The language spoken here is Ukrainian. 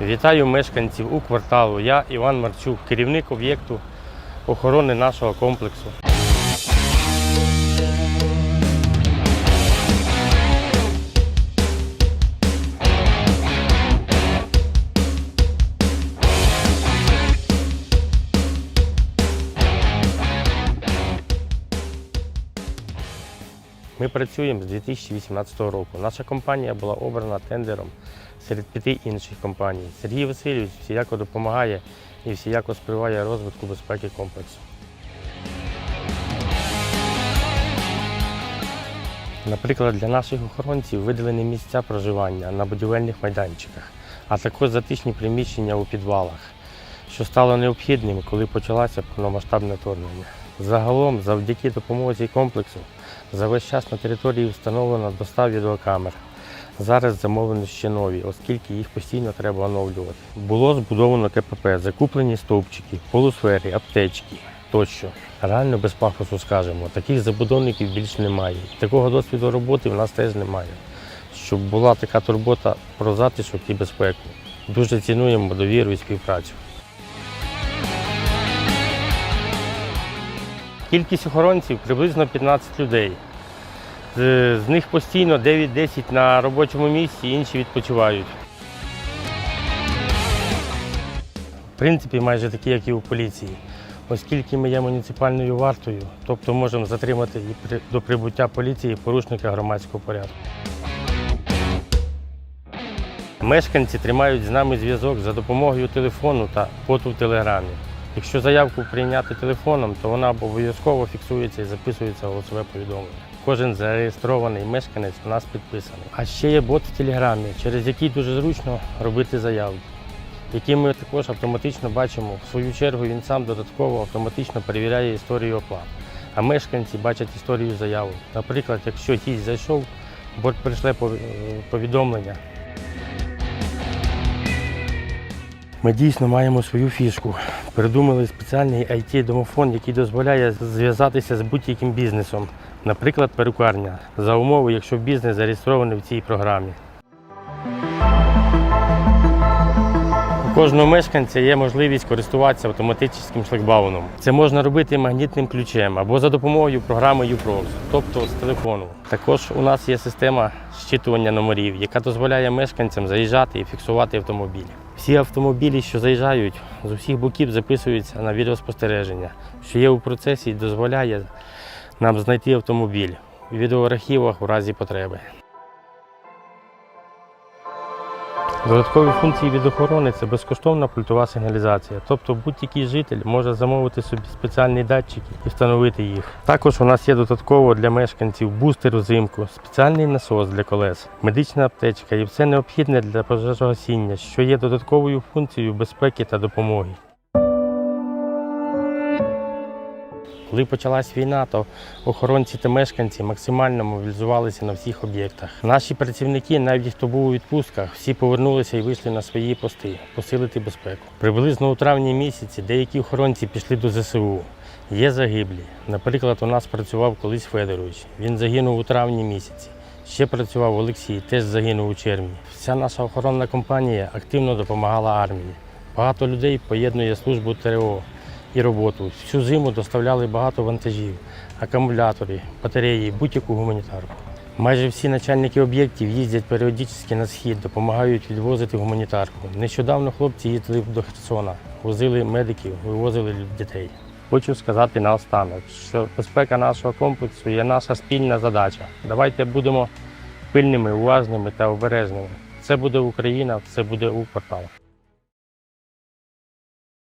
Вітаю мешканців у кварталу. Я Іван Марчук, керівник об'єкту охорони нашого комплексу. Ми працюємо з 2018 року. Наша компанія була обрана тендером серед п'яти інших компаній. Сергій Васильович всіяко допомагає і всіяко сприває розвитку безпеки комплексу. Наприклад, для наших охоронців виділені місця проживання на будівельних майданчиках, а також затишні приміщення у підвалах, що стало необхідним, коли почалося повномасштабне вторгнення. Загалом, завдяки допомозі комплексу, за весь час на території встановлено до 100 відеокамер. Зараз замовлені ще нові, оскільки їх постійно треба оновлювати. Було збудовано КПП, закуплені стовпчики, полусфери, аптечки тощо. Реально без пафосу скажемо, таких забудовників більше немає. Такого досвіду роботи в нас теж немає. Щоб була така турбота про затишок і безпеку. Дуже цінуємо довіру і співпрацю. Кількість охоронців приблизно 15 людей. З, них постійно 9-10 на робочому місці, інші відпочивають. В принципі, майже такі, як і у поліції. Оскільки ми є муніципальною вартою, тобто можемо затримати і до прибуття поліції порушника громадського порядку. Мешканці тримають з нами зв'язок за допомогою телефону та боту в телеграмі. Якщо заявку прийняти телефоном, то вона обов'язково фіксується і записується голосове повідомлення. Кожен зареєстрований мешканець у нас підписаний. А ще є бот в телеграмі, через який дуже зручно робити заявки, які ми також автоматично бачимо. В свою чергу він сам додатково автоматично перевіряє історію оплат. А мешканці бачать історію заявок. Наприклад, якщо гість зайшов, бот прийшле повідомлення. Ми дійсно маємо свою фішку. Придумали спеціальний IT-домофон, який дозволяє зв'язатися з будь-яким бізнесом, наприклад, перукарня, за умови, якщо бізнес зареєстрований в цій програмі. У кожного мешканця є можливість користуватися автоматичним шлагбауном. Це можна робити магнітним ключем або за допомогою програми UPROX, тобто з телефону. Також у нас є система щитування номерів, яка дозволяє мешканцям заїжджати і фіксувати автомобілі. Всі автомобілі, що заїжджають, з усіх боків записуються на відеоспостереження, що є у процесі і дозволяє нам знайти автомобіль у відеоархівах у разі потреби. Додаткові функції від охорони це безкоштовна пультова сигналізація. Тобто будь-який житель може замовити собі спеціальні датчики і встановити їх. Також у нас є додатково для мешканців бустер взимку, спеціальний насос для колес, медична аптечка і все необхідне для пожежогасіння, що є додатковою функцією безпеки та допомоги. Коли почалась війна, то охоронці та мешканці максимально мобілізувалися на всіх об'єктах. Наші працівники, навіть хто був у відпустках, всі повернулися і вийшли на свої пости, посилити безпеку. Приблизно у травні місяці деякі охоронці пішли до ЗСУ. Є загиблі. Наприклад, у нас працював колись Федорович. Він загинув у травні місяці. Ще працював Олексій, теж загинув у червні. Вся наша охоронна компанія активно допомагала армії. Багато людей поєднує службу ТРО і роботу. Всю зиму доставляли багато вантажів, акумулятори, батареї, будь-яку гуманітарку. Майже всі начальники об'єктів їздять періодично на схід, допомагають відвозити гуманітарку. Нещодавно хлопці їздили до Херсона, возили медиків, вивозили дітей. Хочу сказати наостанок, що безпека нашого комплексу є наша спільна задача. Давайте будемо пильними, уважними та обережними. Це буде Україна, це буде у кварталах.